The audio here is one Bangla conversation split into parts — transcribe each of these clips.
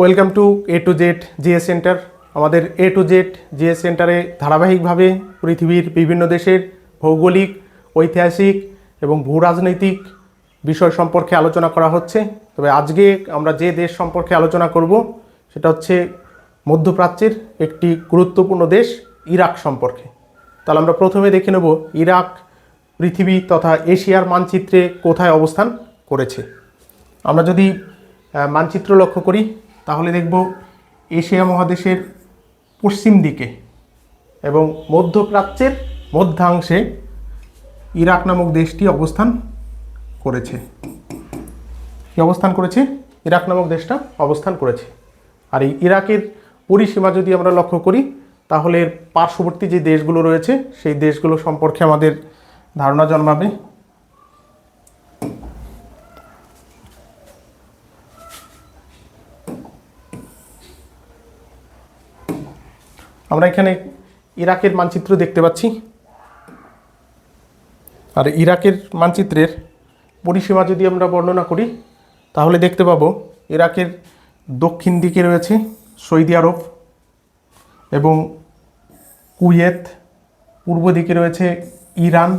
Welcome to A to Z GS centre. আমাদের এ টু জেড জিএস সেন্টারে ধারাবাহিকভাবে পৃথিবীর বিভিন্ন দেশের ভৌগোলিক, ঐতিহাসিক এবং ভূ রাজনৈতিক বিষয় সম্পর্কে আলোচনা করা হচ্ছে। তবে আজকে আমরা যে দেশ সম্পর্কে আলোচনা করব, সেটা হচ্ছে মধ্যপ্রাচ্যের একটি গুরুত্বপূর্ণ দেশ, ইরাক সম্পর্কে। তাহলে আমরা প্রথমে দেখে নেব ইরাক, পৃথিবী তথা এশিয়ার মানচিত্রে কোথায় অবস্থান করেছে। আমরা যদি মানচিত্র লক্ষ্য করি তাহলে দেখব এশিয়া মহাদেশের পশ্চিম দিকে এবং মধ্যপ্রাচ্যের মধ্যাংশে ইরাক নামক দেশটি অবস্থান করেছে। কি অবস্থান করেছে? ইরাক নামক দেশটা অবস্থান করেছে। আর এই ইরাকের পরিসীমা যদি আমরা লক্ষ্য করি, তাহলে পার্শ্ববর্তী যে দেশগুলো রয়েছে, সেই দেশগুলো সম্পর্কে আমাদের ধারণা জন্মাবে। আমরা এখানে ইরাকের মানচিত্র দেখতে পাচ্ছি। আর ইরাকের মানচিত্রের পরিসীমা যদি আমরা বর্ণনা করি, তাহলে দেখতে পাবো ইরাকের দক্ষিণ দিকে রয়েছে সৌদি আরব এবং কুয়েত, পূর্ব দিকে রয়েছে ইরান,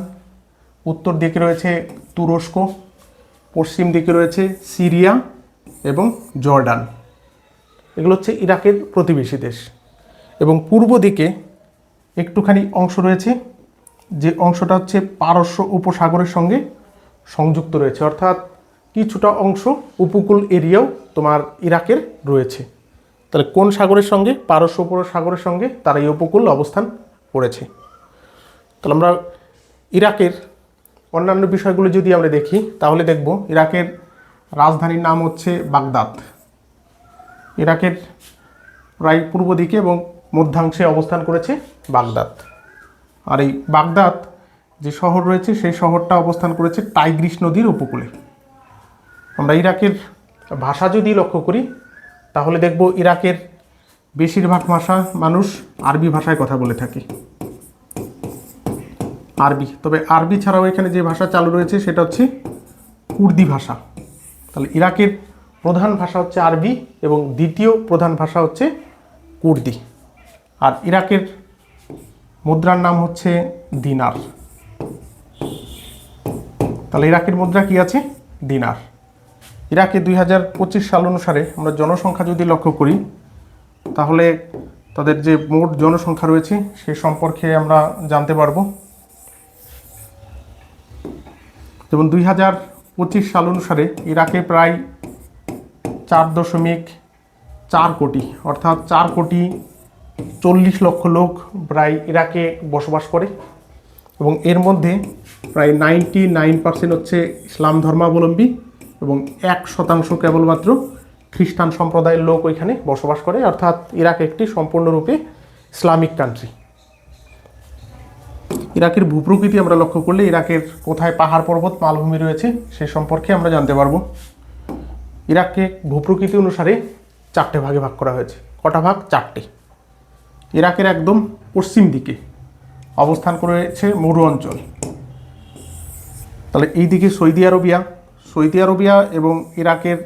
উত্তর দিকে রয়েছে তুরস্ক, পশ্চিম দিকে রয়েছে সিরিয়া এবং জর্ডান। এগুলো হচ্ছে ইরাকের প্রতিবেশী দেশ। এবং পূর্ব দিকে একটুখানি অংশ রয়েছে, যে অংশটা হচ্ছে পারস্য উপসাগরের সঙ্গে সংযুক্ত রয়েছে। অর্থাৎ কিছুটা অংশ উপকূল এরিয়াও তোমার ইরাকের রয়েছে। তাহলে কোন সাগরের সঙ্গে? পারস্য উপসাগরের সঙ্গে তার এই উপকূল অবস্থান করেছে তাহলে আমরা ইরাকের অন্যান্য বিষয়গুলো যদি আমরা দেখি, তাহলে দেখব ইরাকের রাজধানীর নাম হচ্ছে বাগদাদ। ইরাকের প্রায় পূর্ব দিকে এবং মধ্যাংশে অবস্থান করেছে বাগদাদ। আর এই বাগদাদ যে শহর রয়েছে, সেই শহরটা অবস্থান করেছে টাইগ্রিস নদীর উপকূলে। আমরা ইরাকের ভাষা যদি লক্ষ্য করি, তাহলে দেখব ইরাকের বেশিরভাগ ভাষা মানুষ আরবি ভাষায় কথা বলে থাকে। আরবি। তবে আরবি ছাড়াও এখানে যে ভাষা চালু রয়েছে, সেটা হচ্ছে কুর্দি ভাষা। তাহলে ইরাকের প্রধান ভাষা হচ্ছে আরবি এবং দ্বিতীয় প্রধান ভাষা হচ্ছে কুর্দি আর ইরাকের মুদ্রার নাম হচ্ছে দিনার। তাহলে ইরাকের মুদ্রা কি আছে? দিনার। ইরাকে দুই হাজার পঁচিশ সাল অনুসারে আমরা জনসংখ্যা যদি লক্ষ্য করি, তাহলে তাদের যে মোট জনসংখ্যা রয়েছে, সে সম্পর্কে আমরা জানতে পারব। যেমন দুই হাজার পঁচিশ সাল অনুসারে ইরাকে প্রায় চার দশমিক চার কোটি, অর্থাৎ চার কোটি চল্লিশ লক্ষ লোক প্রায় ইরাকে বসবাস করে এবং এর মধ্যে প্রায় নাইনটি নাইন পার্সেন্ট হচ্ছে ইসলাম ধর্মাবলম্বী এবং এক শতাংশ কেবলমাত্র খ্রিস্টান সম্প্রদায়ের লোক ওইখানে বসবাস করে, অর্থাৎ ইরাক একটি সম্পূর্ণরূপে ইসলামিক কান্ট্রি ইরাকের ভূপ্রকৃতি আমরা লক্ষ্য করলে ইরাকের কোথায় পাহাড় পর্বত, মালভূমি রয়েছে সে সম্পর্কে আমরা জানতে পারব। ইরাককে ভূপ্রকৃতি অনুসারে চারটে ভাগে ভাগ করা হয়েছে, কটা ভাগ? চারটে। ইরাকের একদম পশ্চিম দিকে অবস্থান করেছে মরু অঞ্চল। তাহলে এই দিকে সৌদি আরবিয়া সৌদি আরবিয়া এবং ইরাকের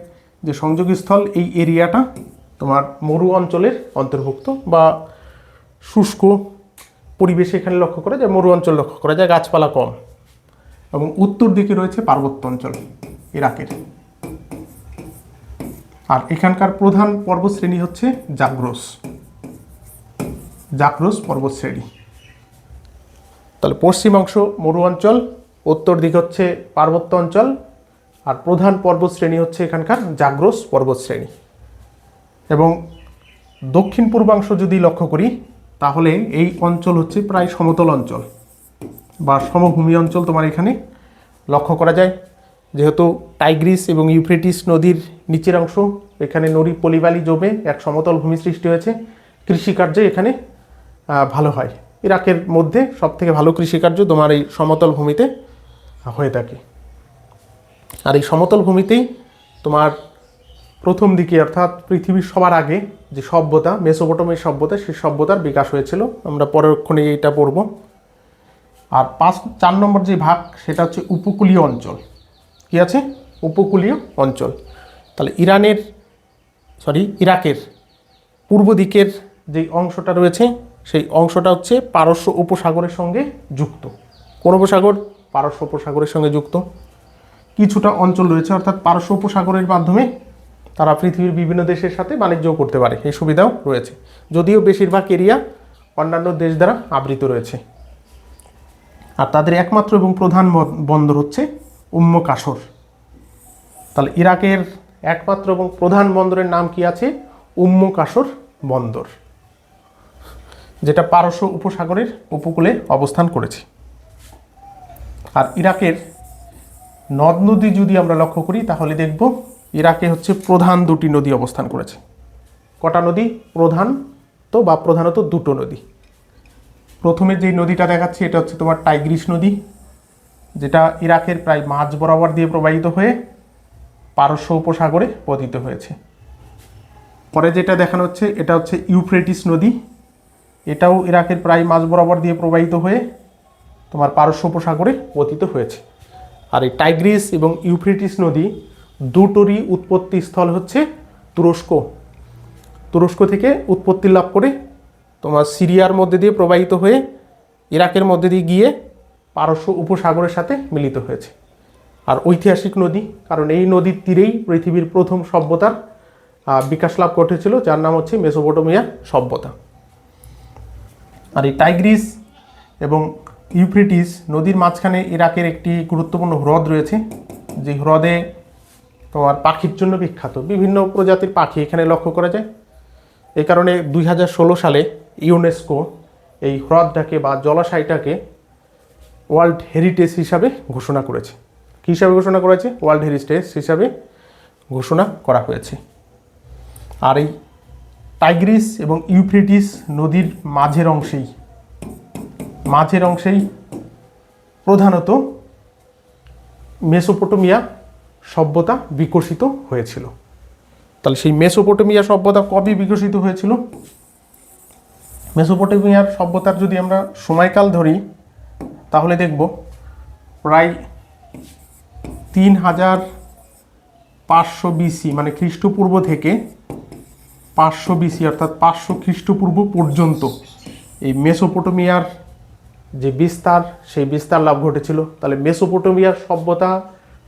যে সংযোগস্থল, এই এরিয়াটা তোমার মরু অঞ্চলের অন্তর্ভুক্ত বা শুষ্ক পরিবেশে এখানে লক্ষ্য করা যায়, মরু অঞ্চল লক্ষ্য করা যায়, গাছপালা কম এবং উত্তর দিকে রয়েছে পার্বত্য অঞ্চল ইরাকের। আর এখানকার প্রধান পর্বশ্রেণী হচ্ছে জাগ্রোস। জাগ্রোস পর্বতশ্রেণী তাহলে পশ্চিম অংশ মরু অঞ্চল, উত্তর দিক হচ্ছে পার্বত্য অঞ্চল, আর প্রধান পর্বতশ্রেণী হচ্ছে এখানকার জাগ্রোস পর্বতশ্রেণী এবং দক্ষিণ পূর্বাংশ যদি লক্ষ্য করি, তাহলে এই অঞ্চল হচ্ছে প্রায় সমতল অঞ্চল, বা সমভূমি অঞ্চল তোমার এখানে লক্ষ্য করা যায়। যেহেতু টাইগ্রিস এবং ইউফ্রেটিস নদীর নিচের অংশ, এখানে নদী পলিবালি জমে এক সমতল ভূমি সৃষ্টি হয়েছে। কৃষিকার্যে এখানে ভালো হয়। ইরাকের মধ্যে সবথেকে ভালো কৃষিকার্য তোমার এই সমতল ভূমিতে হয়ে থাকে। আর এই সমতল ভূমিতেই তোমার প্রথম দিকে অর্থাৎ পৃথিবীর সবার আগে যে সভ্যতা মেসোপটমের সভ্যতা, সেই সভ্যতার বিকাশ হয়েছিল। আমরা পরক্ষণে এটা পড়ব। আর পাঁচ, চার নম্বর যে ভাগ, সেটা হচ্ছে উপকূলীয় অঞ্চল। কি আছে? উপকূলীয় অঞ্চল। তাহলে ইরানের সরি ইরাকের পূর্ব দিকের যে অংশটা রয়েছে সেই অংশটা হচ্ছে পারস্য উপসাগরের সঙ্গে যুক্ত। কোন উপসাগর? পারস্য উপসাগরের সঙ্গে যুক্ত। কিছুটা অঞ্চল রয়েছে, অর্থাৎ পারস্য উপসাগরের মাধ্যমে তারা পৃথিবীর বিভিন্ন দেশের সাথে বাণিজ্য করতে পারে। এই সুবিধাও রয়েছে। যদিও বেশিরভাগ এরিয়া অন্যান্য দেশ দ্বারা আবৃত রয়েছে। আর তাদের একমাত্র এবং প্রধান বন- বন্দর হচ্ছে উম্ম কাসর তাহলে ইরাকের একমাত্র এবং প্রধান বন্দরের নাম কি আছে? উম্ম কাসর বন্দর। যেটা পারস্য উপসাগরের উপকূলে অবস্থান করেছে। আর ইরাকের নদ নদী যদি আমরা লক্ষ্য করি, তাহলে দেখব ইরাকে হচ্ছে প্রধান দুটি নদী অবস্থান করেছে। কটা নদী? প্রধান তো বা প্রধানত দুটো নদী। প্রথমে যে নদীটা দেখাচ্ছি, এটা হচ্ছে তোমার টাইগ্রিস নদী, যেটা ইরাকের প্রায় মাঝ বরাবর দিয়ে প্রবাহিত হয়ে পারস্য উপসাগরে পতিত হয়েছে। পরে যেটা দেখানো হচ্ছে, এটা হচ্ছে ইউফ্রেটিস নদী এটাও ইরাকের প্রায় মাঝ বরাবর দিয়ে প্রবাহিত হয়ে তোমার পারস্য উপসাগরে পতিত হয়েছে। আর এই টাইগ্রিস এবং ইউফ্রিটিস নদী দুটোরই উৎপত্তি স্থল হচ্ছে তুরস্ক। তুরস্ক থেকে উৎপত্তি লাভ করে তোমার সিরিয়ার মধ্যে দিয়ে প্রবাহিত হয়ে ইরাকের মধ্যে দিয়ে গিয়ে পারস্য উপসাগরের সাথে মিলিত হয়েছে। আর ঐতিহাসিক নদী, কারণ এই নদীর তীরেই পৃথিবীর প্রথম সভ্যতার বিকাশ লাভ ঘটেছিল, যার নাম হচ্ছে মেসোপটোমিয়া সভ্যতা। আর এই টাইগ্রিস এবং ইউফ্রিটিস নদীর মাঝখানে ইরাকের একটি গুরুত্বপূর্ণ হ্রদ রয়েছে। যে হ্রদে তোমার পাখির জন্য বিখ্যাত। বিভিন্ন প্রজাতির পাখি এখানে লক্ষ্য করা যায়। এই কারণে দুই হাজার ষোলো সালে ইউনেস্কো এই হ্রদটাকে বা জলাশয়টাকে ওয়ার্ল্ড হেরিটেজ হিসাবে ঘোষণা করেছে। কী হিসাবে ঘোষণা করেছে? ওয়ার্ল্ড হেরিটেজ হিসাবে ঘোষণা করা হয়েছে। আর এই টাইগ্রিস এবং ইউফ্রেটিস নদীর মাঝের অংশেই। মাঝের অংশেই প্রধানত মেসোপটোমিয়া সভ্যতা বিকশিত হয়েছিল। তাহলে সেই মেসোপটোমিয়া সভ্যতা কবে বিকশিত হয়েছিল? মেসোপটোমিয়ার সভ্যতার যদি আমরা সময়কাল ধরি, তাহলে দেখব প্রায় তিন হাজার পাঁচশো বিসি মানে খ্রিস্টপূর্ব থেকে পাঁচশো বিসি অর্থাৎ পাঁচশো খ্রিস্টপূর্ব পর্যন্ত। এই মেসোপটোমিয়ার যে বিস্তার, সেই বিস্তার লাভ ঘটেছিল। তাহলে মেসোপটোমিয়ার সভ্যতা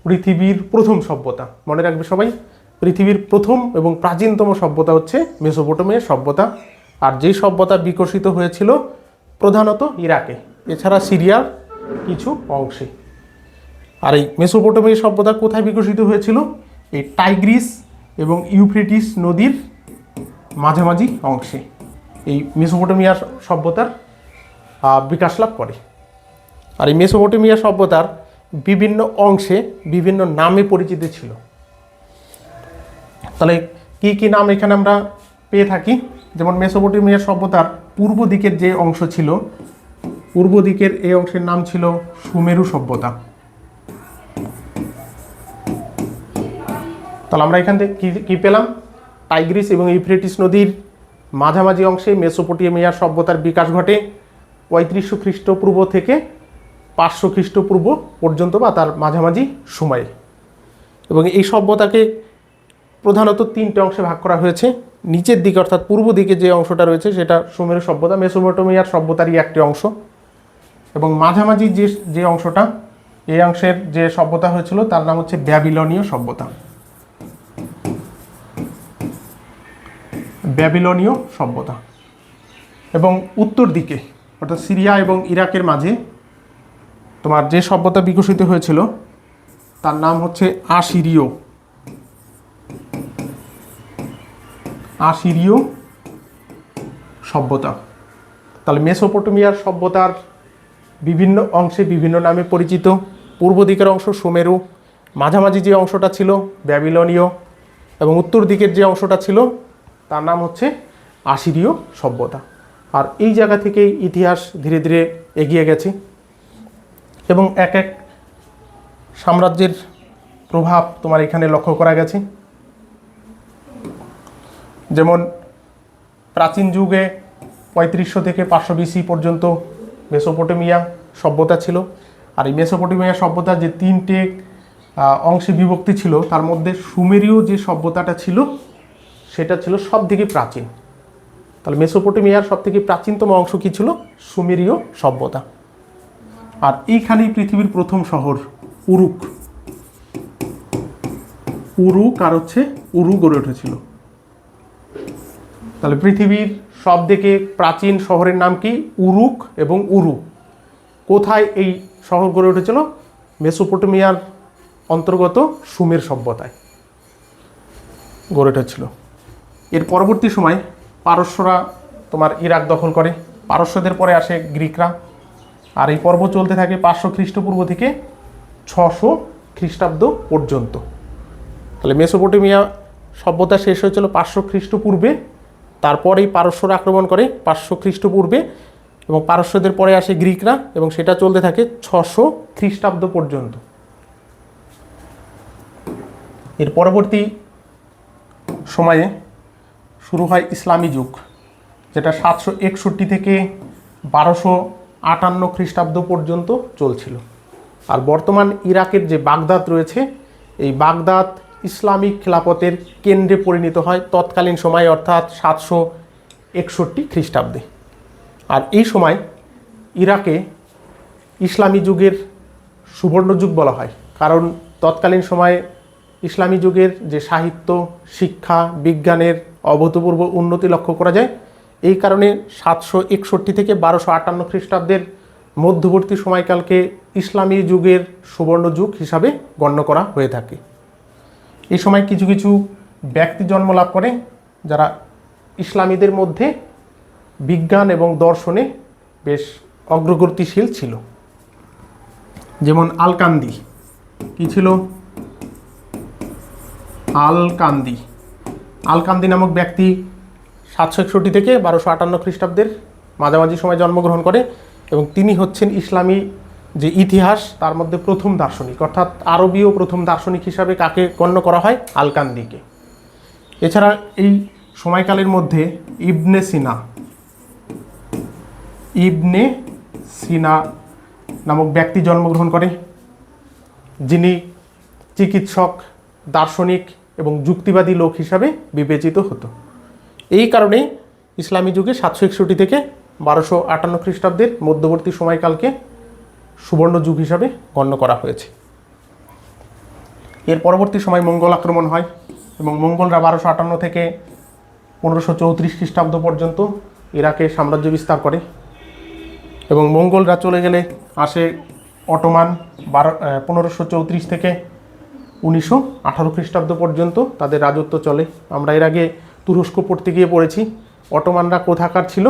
পৃথিবীর প্রথম সভ্যতা। মনে রাখবে সবাই, পৃথিবীর প্রথম এবং প্রাচীনতম সভ্যতা হচ্ছে মেসোপটোমিয়ার সভ্যতা। আর যেই সভ্যতা বিকশিত হয়েছিল প্রধানত ইরাকে, এছাড়া সিরিয়ার কিছু অংশে। আর এই মেসোপটোমিয়া সভ্যতা কোথায় বিকশিত হয়েছিল? এই টাইগ্রিস এবং ইউফ্রেটিস নদীর মাঝামাঝি অংশে। এই মেসোপটোমিয়ার সভ্যতার বিকাশ লাভ করে। আর এই মেসোপটেমিয়া সভ্যতার বিভিন্ন অংশে বিভিন্ন নামে পরিচিত ছিল। তাহলে কি কি নাম এখানে আমরা পেয়ে থাকি? যেমন মেসোপটেমিয়া সভ্যতার পূর্ব দিকের যে অংশ ছিল, পূর্ব দিকের এই অংশের নাম ছিল সুমেরু সভ্যতা। তাহলে আমরা এখান থেকে কি কি পেলাম? টাইগ্রিস এবং ইউফ্রেটিস নদীর মাঝামাঝি অংশে মেসোপটেমিয়ার সভ্যতার বিকাশ ঘটে। পঁয়ত্রিশশো খ্রিস্টপূর্ব থেকে পাঁচশো খ্রিস্টপূর্ব পর্যন্ত বা তার মাঝামাঝি সময়ে। এবং এই সভ্যতাকে প্রধানত তিনটে অংশে ভাগ করা হয়েছে। নিচের দিকে অর্থাৎ পূর্ব দিকে যে অংশটা রয়েছে, সেটা সুমেরু সভ্যতা, মেসোপটেমিয়ার সভ্যতারই একটি অংশ। এবং মাঝামাঝি যে যে অংশটা, এই অংশের যে সভ্যতা হয়েছিল, তার নাম হচ্ছে ব্যাবিলনীয় সভ্যতা। ব্যাবিলনীয় সভ্যতা। এবং উত্তর দিকে, অর্থাৎ সিরিয়া এবং ইরাকের মাঝে তোমার যে সভ্যতা বিকশিত হয়েছিল, তার নাম হচ্ছে আশিরীয়। আশিরীয় সভ্যতা। তাহলে মেসোপটেমিয়ার সভ্যতার বিভিন্ন অংশে বিভিন্ন নামে পরিচিত, পূর্ব দিকের অংশ সুমেরু, মাঝামাঝি যে অংশটা ছিল ব্যাবিলনীয়, এবং উত্তর দিকের যে অংশটা ছিল তার নাম হচ্ছে আশিরীয় সভ্যতা। আর এই জায়গা থেকেই ইতিহাস ধীরে ধীরে এগিয়ে গেছে এবং এক এক সাম্রাজ্যের প্রভাব তোমার এখানে লক্ষ্য করা গেছে। যেমন প্রাচীন যুগে পঁয়ত্রিশশো থেকে পাঁচশো বিসি পর্যন্ত মেসোপটেমিয়া সভ্যতা ছিল। আর এই মেসোপটেমিয়া সভ্যতা যে তিনটে অংশে বিভক্তি ছিল, তার মধ্যে সুমেরীয় যে সভ্যতাটা ছিল সেটা ছিল সব থেকে প্রাচীন। তাহলে মেসোপটেমিয়ার সব থেকে প্রাচীনতম অংশ কী ছিল? সুমেরীয় সভ্যতা। আর এইখানেই পৃথিবীর প্রথম শহর উরুক। উরুক আর হচ্ছে উরু গড়ে উঠেছিল। তাহলে পৃথিবীর সব থেকে প্রাচীন শহরের নাম কি? উরুক এবং উরু। কোথায় এই শহর গড়ে উঠেছিল? মেসোপটেমিয়ার অন্তর্গত সুমের সভ্যতায় গড়ে উঠেছিল। এর পরবর্তী সময় পারস্যরা তোমার ইরাক দখল করে। পারস্যদের পরে আসে গ্রিকরা। আর এই পর্ব চলতে থাকে পাঁচশো খ্রিস্টপূর্ব থেকে ছশো খ্রিস্টাব্দ পর্যন্ত। তাহলে মেসোপটেমিয়া সভ্যতা শেষ হয়েছিল পাঁচশো খ্রিস্টপূর্বে। তারপরেই পারস্যরা আক্রমণ করে পাঁচশো খ্রিস্টপূর্বে এবং পারস্যদের পরে আসে গ্রিকরা এবং সেটা চলতে থাকে ছশো খ্রিস্টাব্দ পর্যন্ত। এর পরবর্তী সময়ে শুরু হয় ইসলামী যুগ, যেটা সাতশো একষট্টি থেকে বারোশো আটান্ন খ্রিস্টাব্দ পর্যন্ত চলছিল। আর বর্তমান ইরাকের যে বাগদাদ রয়েছে, এই বাগদাদ ইসলামিক খেলাপথের কেন্দ্রে পরিণত হয় তৎকালীন সময়ে, অর্থাৎ সাতশো একষট্টি খ্রিস্টাব্দে। আর এই সময় ইরাকে ইসলামী যুগের সুবর্ণ যুগ বলা হয়, কারণ তৎকালীন সময়ে ইসলামী যুগের যে সাহিত্য, শিক্ষা, বিজ্ঞানের অভূতপূর্ব উন্নতি লক্ষ্য করা যায়। এই কারণে সাতশো একষট্টি থেকে বারোশো আটান্ন খ্রিস্টাব্দের মধ্যবর্তী সময়কালকে ইসলামী যুগের সুবর্ণ যুগ হিসাবে গণ্য করা হয়ে থাকে। এই সময় কিছু কিছু ব্যক্তি জন্ম লাভ করে, যারা ইসলামীদের মধ্যে বিজ্ঞান এবং দর্শনে বেশ অগ্রগতিশীল ছিল। যেমন আলকান্দি। কি ছিল? আলকান্দি। আলকান্দি নামক ব্যক্তি সাতশো একষট্টি থেকে বারোশো আটান্ন খ্রিস্টাব্দের মাঝামাঝি সময় জন্মগ্রহণ করে এবং তিনি হচ্ছেন ইসলামী যে ইতিহাস, তার মধ্যে প্রথম দার্শনিক। অর্থাৎ আরবীয় প্রথম দার্শনিক হিসাবে কাকে গণ্য করা হয়? আলকান্দিকে এছাড়া এই সময়কালের মধ্যে ইবনে সিনা ইবনে সিনা নামক ব্যক্তি জন্মগ্রহণ করে। যিনি চিকিৎসক, দার্শনিক এবং যুক্তিবাদী লোক হিসাবে বিবেচিত হতো। এই কারণে ইসলামী যুগে সাতশো একষট্টি থেকে বারোশো আটান্ন খ্রিস্টাব্দের মধ্যবর্তী সময়কালকে সুবর্ণ যুগ হিসাবে গণ্য করা হয়েছে। এর পরবর্তী সময় মঙ্গল আক্রমণ হয় এবং মঙ্গলরা বারোশো আটান্ন থেকে পনেরোশো চৌত্রিশ খ্রিস্টাব্দ পর্যন্ত ইরাকে সাম্রাজ্য বিস্তার করে এবং মঙ্গলরা চলে গেলে আসে অটোমান বারো পনেরোশো চৌত্রিশ থেকে উনিশশো আঠারো খ্রিস্টাব্দ পর্যন্ত তাদের রাজত্ব চলে। আমরা এর আগে তুরস্ক পড়তে গিয়ে পড়েছি। অটোমানরা কোথাকার ছিল?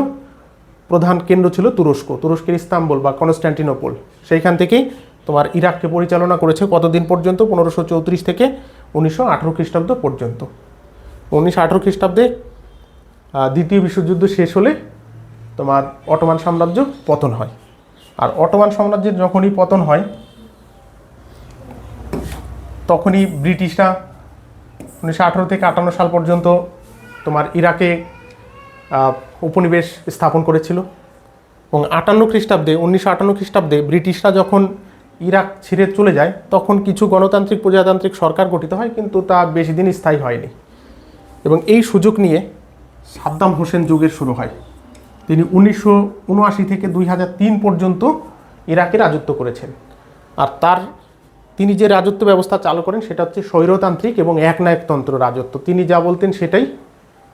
প্রধান কেন্দ্র ছিল তুরস্ক, তুরস্কের ইস্তাম্বুল বা কনস্ট্যান্টিনোপল সেইখান থেকেই তোমার ইরাককে পরিচালনা করেছে কতদিন পর্যন্ত? পনেরোশো চৌত্রিশ থেকে উনিশশো আঠারো খ্রিস্টাব্দ পর্যন্ত। উনিশশো আঠারো খ্রিস্টাব্দে দ্বিতীয় বিশ্বযুদ্ধ শেষ হলে তোমার অটোমান সাম্রাজ্য পতন হয়। আর অটোমান সাম্রাজ্যের যখনই পতন হয় তখনই ব্রিটিশরা উনিশশো আঠারো থেকে আটান্ন সাল পর্যন্ত তোমার ইরাকে উপনিবেশ স্থাপন করেছিল। এবং আটান্ন খ্রিস্টাব্দে, উনিশশো আটান্ন খ্রিস্টাব্দে ব্রিটিশরা যখন ইরাক ছিঁড়ে চলে যায়, তখন কিছু গণতান্ত্রিক, প্রজাতান্ত্রিক সরকার গঠিত হয়, কিন্তু তা বেশি দিন স্থায়ী হয়নি। এবং এই সুযোগ নিয়ে সাদ্দাম হোসেন যুগের শুরু হয়। তিনি উনিশশো উনআশি থেকে দুই হাজার তিন পর্যন্ত ইরাকে রাজত্ব করেছেন। আর তার তিনি যে রাজত্ব ব্যবস্থা চালু করেন সেটা হচ্ছে স্বৈরতান্ত্রিক এবং একনায়কতন্ত্র রাজত্ব। তিনি যা বলতেন সেটাই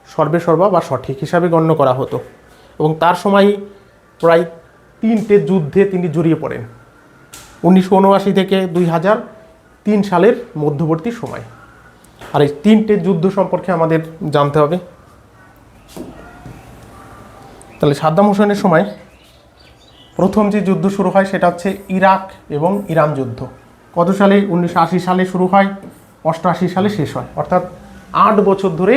সর্বেসর্বা বা সঠিক হিসাবে গণ্য করা হতো। এবং তার সময় প্রায় তিনটে যুদ্ধে তিনি জড়িয়ে পড়েন। উনিশশো উনআশি থেকে দুই হাজার তিন সালের মধ্যবর্তী সময়। আর এই তিনটে যুদ্ধ সম্পর্কে আমাদের জানতে হবে। তাহলে সাদ্দাম হোসেনের সময় প্রথম যে যুদ্ধ শুরু হয় সেটা হচ্ছে ইরাক এবং ইরান যুদ্ধ। কত সালে? উনিশশো আশি সালে শুরু হয়, অষ্টআশি সালে শেষ হয়। অর্থাৎ আট বছর ধরে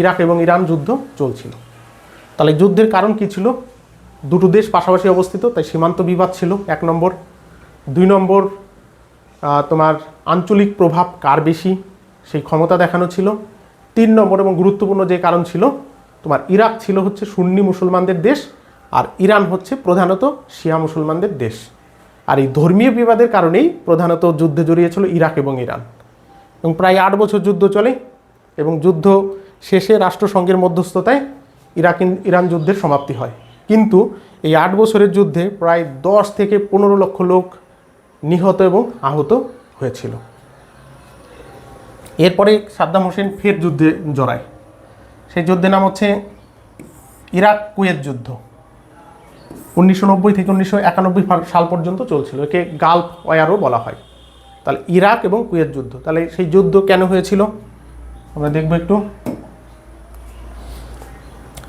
ইরাক এবং ইরান যুদ্ধ চলছিল। তাহলে যুদ্ধের কারণ কি ছিল? দুটো দেশ পাশাপাশি অবস্থিত, তাই সীমান্ত বিবাদ ছিল এক নম্বর। দুই নম্বর তোমার আঞ্চলিক প্রভাব কার বেশি? সেই ক্ষমতা দেখানো ছিল। তিন নম্বর এবং গুরুত্বপূর্ণ যে কারণ ছিল, তোমার ইরাক ছিল হচ্ছে সুন্নি মুসলমানদের দেশ, আর ইরান হচ্ছে প্রধানত শিয়া মুসলমানদের দেশ। আর এই ধর্মীয় বিবাদের কারণেই প্রধানত যুদ্ধে জড়িয়েছিল ইরাক এবং ইরান। এবং প্রায় আট বছর যুদ্ধ চলে এবং যুদ্ধ শেষে রাষ্ট্রসংঘের মধ্যস্থতায় ইরাক, ইরান যুদ্ধের সমাপ্তি হয়। কিন্তু এই আট বছরের যুদ্ধে প্রায় দশ থেকে পনেরো লক্ষ লোক নিহত এবং আহত হয়েছিল। এরপরে সাদ্দাম হোসেন ফের যুদ্ধে জড়ায়। সেই যুদ্ধের নাম হচ্ছে ইরাক কুয়েত যুদ্ধ। উনিশশো নব্বই থেকে উনিশশো একানব্বই সাল পর্যন্ত চলছিল, একে গালফ ওয়ারও বলা হয়। তাহলে ইরাক এবং কুয়েত যুদ্ধ, তাহলে সেই যুদ্ধ কেন হয়েছিল? আমরা দেখব একটু।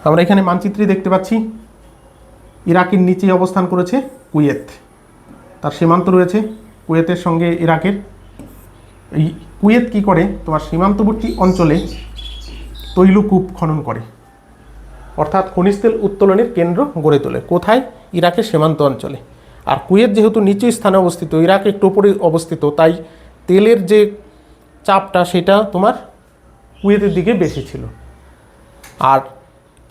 আমরা এখানে মানচিত্রে দেখতে পাচ্ছি, ইরাকের নিচে অবস্থান করেছে কুয়েত। তার সীমান্ত রয়েছে কুয়েতের সঙ্গে ইরাকের। এই কুয়েত কি করে? তোমার সীমান্তবর্তী অঞ্চলে তৈলকূপ খনন করে। অর্থাৎ খনিজ তেল উত্তোলনের কেন্দ্র গড়ে তোলে। কোথায়? ইরাকের সীমান্ত অঞ্চলে। আর কুয়েত যেহেতু নিচু স্থানে অবস্থিত ইরাক একটু উপরে অবস্থিত, তাই তেলের যে চাপটা সেটা তোমার কুয়েতের দিকে বেশি ছিল। আর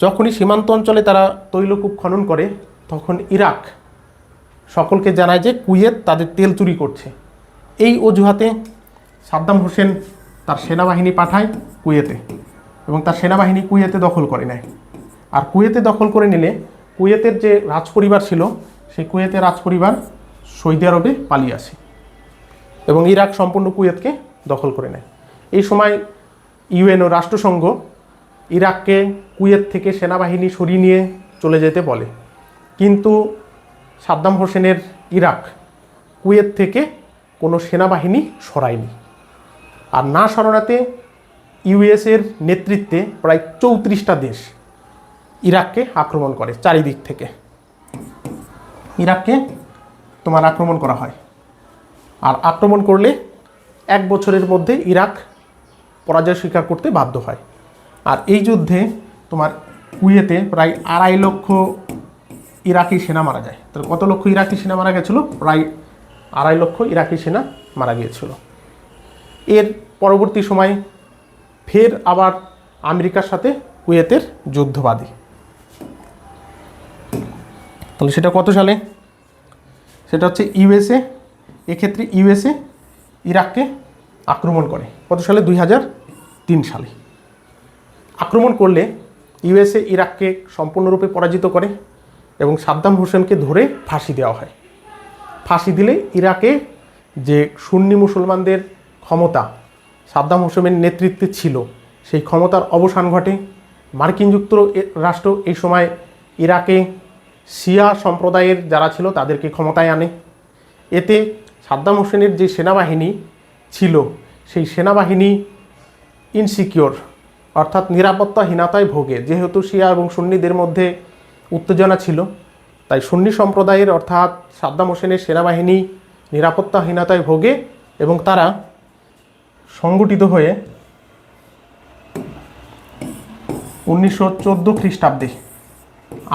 যখনই সীমান্ত অঞ্চলে তারা তৈলকূপ খনন করে, তখন ইরাক সকলকে জানায় যে কুয়েত তাদের তেল চুরি করছে। এই অজুহাতে সাদ্দাম হোসেন তার সেনাবাহিনী পাঠায় কুয়েতে এবং তার সেনাবাহিনী কুয়েতে দখল করে নেয়। আর কুয়েতে দখল করে নিলে কুয়েতের যে রাজপরিবার ছিল, সেই কুয়েতের রাজপরিবার সৌদি আরবে পালিয়ে আসে এবং ইরাক সম্পূর্ণ কুয়েতকে দখল করে নেয়। এই সময় ইউএনও রাষ্ট্রসংঘ ইরাককে কুয়েত থেকে সেনাবাহিনী সরিয়ে নিয়ে চলে যেতে বলে। কিন্তু সাদ্দাম হোসেনের ইরাক কুয়েত থেকে কোনো সেনাবাহিনী সরায়নি। আর না সরানোতে ইউএসের নেতৃত্বে প্রায় চৌত্রিশটা দেশ ইরাককে আক্রমণ করে চারিদিক থেকে। ইরাককে তোমার আক্রমণ করা হয়। আর আক্রমণ করলে এক বছরের মধ্যে ইরাক পরাজয় স্বীকার করতে বাধ্য হয়। আর এই যুদ্ধে তোমার কুয়েতে প্রায় আড়াই লক্ষ ইরাকি সেনা মারা যায়। তাহলে কত লক্ষ ইরাকি সেনা মারা গেছিল? প্রায় আড়াই লক্ষ ইরাকি সেনা মারা গিয়েছিল। এর পরবর্তী সময় ফের আবার আমেরিকার সাথে কুয়েতের যুদ্ধ বাঁধে তাহলে সেটা কত সালে? সেটা হচ্ছে ইউএসএ। এক্ষেত্রে ইউএসএ ইরাককে আক্রমণ করে। কত সালে? দুই হাজার তিন সালে। আক্রমণ করলে ইউএসএ ইরাককে সম্পূর্ণরূপে পরাজিত করে এবং সাদ্দাম হোসেনকে ধরে ফাঁসি দেওয়া হয়। ফাঁসি দিলে ইরাকে যে সুন্নি মুসলমানদের ক্ষমতা, সাদ্দাম হোসেনের নেতৃত্বে ছিল, সেই ক্ষমতার অবসান ঘটে। মার্কিন যুক্ত রাষ্ট্র এই সময় ইরাকে শিয়া সম্প্রদায়ের যারা ছিল তাদেরকে ক্ষমতায় আনে। এতে সাদ্দাম হোসেনের যে সেনাবাহিনী ছিল, সেই সেনাবাহিনী ইনসিকিওর অর্থাৎ নিরাপত্তাহীনতায় ভোগে। যেহেতু শিয়া এবং সুন্নিদের মধ্যে উত্তেজনা ছিল, তাই সুন্নি সম্প্রদায়ের অর্থাৎ সাদ্দাম হোসেনের সেনাবাহিনী নিরাপত্তাহীনতায় ভোগে এবং তারা সংগঠিত হয়ে উনিশশো চোদ্দ খ্রিস্টাব্দে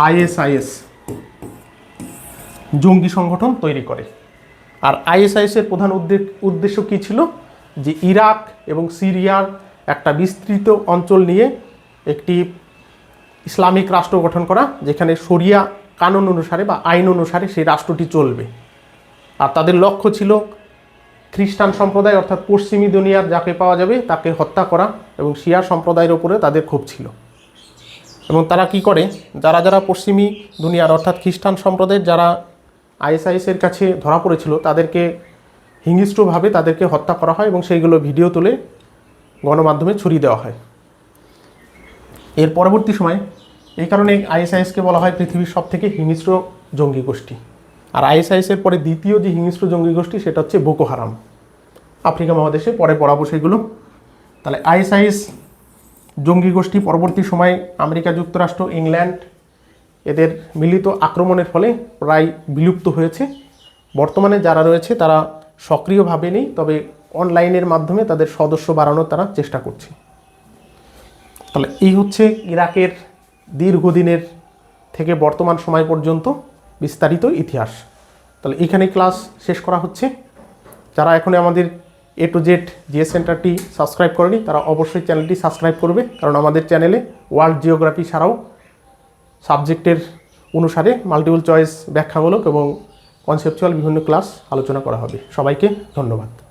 আইএসআইএস জঙ্গি সংগঠন তৈরি করে। আর আইএসআইএসের প্রধান উদ্দেশ্য কী ছিল? যে ইরাক এবং সিরিয়ার একটা বিস্তৃত অঞ্চল নিয়ে একটি ইসলামিক রাষ্ট্র গঠন করা, যেখানে শরিয়া কানুন অনুসারে বা আইন অনুসারে সেই রাষ্ট্রটি চলবে। আর তাদের লক্ষ্য ছিল খ্রিস্টান সম্প্রদায় অর্থাৎ পশ্চিমী দুনিয়ার যাকে পাওয়া যাবে তাকে হত্যা করা এবং শিয়া সম্প্রদায়ের ওপরে তাদের ক্ষোভ ছিল। এবং তারা কি করে? যারা যারা পশ্চিমী দুনিয়ার অর্থাৎ খ্রিস্টান সম্প্রদায়ের যারা আইএসআইএসের কাছে ধরা পড়েছিল, তাদেরকে হিংস্রভাবে তাদেরকে হত্যা করা হয় এবং সেইগুলো ভিডিও তুলে গণমাধ্যমে ছড়িয়ে দেওয়া হয়। এর পরবর্তী সময় এই কারণে আইএসআইএসকে বলা হয় পৃথিবীর সব থেকে হিংস্র জঙ্গি গোষ্ঠী। আর আইএসআইএসের পরে দ্বিতীয় যে হিংস্র জঙ্গি গোষ্ঠী, সেটা হচ্ছে বোকো হারাম। আফ্রিকা মহাদেশে পরে পড়াবো সেগুলো তাহলে আইএসআইএস জঙ্গি গোষ্ঠী পরবর্তী সময়ে আমেরিকা, যুক্তরাষ্ট্র, ইংল্যান্ড এদের মিলিত আক্রমণের ফলে প্রায় বিলুপ্ত হয়েছে। বর্তমানে যারা রয়েছে, তারা সক্রিয়ভাবে নেই, তবে অনলাইনের মাধ্যমে তাদের সদস্য বাড়ানোর তারা চেষ্টা করছে। তাহলে এই হচ্ছে ইরাকের দীর্ঘদিনের থেকে বর্তমান সময় পর্যন্ত বিস্তারিত ইতিহাস। তাহলে এখানে ক্লাস শেষ করা হচ্ছে। যারা এখন আমাদের এ টু জেড জিএস সেন্টারটি সাবস্ক্রাইব করেনি, তারা অবশ্যই চ্যানেলটি সাবস্ক্রাইব করবে, কারণ আমাদের চ্যানেলে ওয়ার্ল্ড জিওগ্রাফি ছাড়াও সাবজেক্টের অনুসারে মাল্টিপল চয়েস ব্যাখ্যামূলক এবং কনসেপচুয়াল বিভিন্ন ক্লাস আলোচনা করা হবে। সবাইকে ধন্যবাদ।